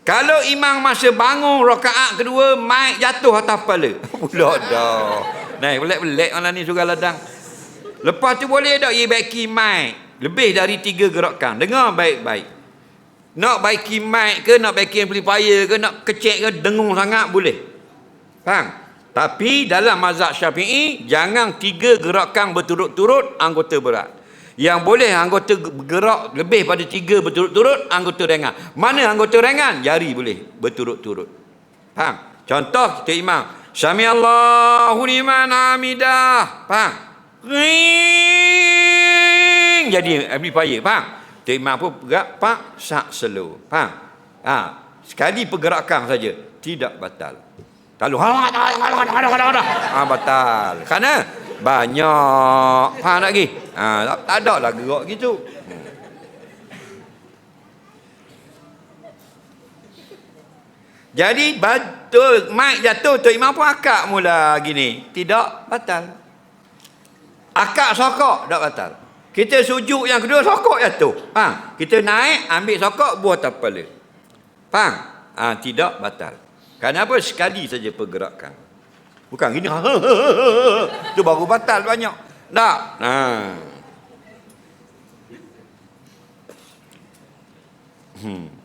Kalau imam masa bangun rakaat kedua, mic jatuh atas kepala. Pula dah. Naik pelik-pelik malam ni surah ladang. Lepas tu boleh tak ye baiki mic? Lebih dari tiga gerakan. Dengar baik-baik. Nak baiki mic ke, nak baiki amplifier ke, nak kecek ke, dengung sangat boleh. Faham? Tapi dalam mazhab syafi'i, jangan tiga gerakan berturut-turut anggota berat. Yang boleh anggota bergerak lebih pada tiga berturut-turut, anggota ringan. Mana anggota ringan? Jari boleh berturut-turut. Faham? Contoh kita imam. Sami Allahu liman hamidah. Faham? Ring. Jadi amplifier. Faham? Kita imam pun bergerak, pak, sak, slow. Faham? Ha, sekali pergerakan saja. Tidak batal. Kalau ha, ha, batal. Kerana banyak. Faham tak lagi? Ha, tak, tak ada lah gerak gitu. Jadi betul mic jatuh tu imam pun akak mula gini. Tidak batal. Akak sokok tak batal. Kita sujud yang kedua sokok jatuh. Faham? Kita naik ambil sokok buah atas kepala. Faham? Ha, tidak batal. Kenapa sekali saja pergerakan? Bukan gini. Itu baru batal banyak. Tak? Nah. Ha. Hmm.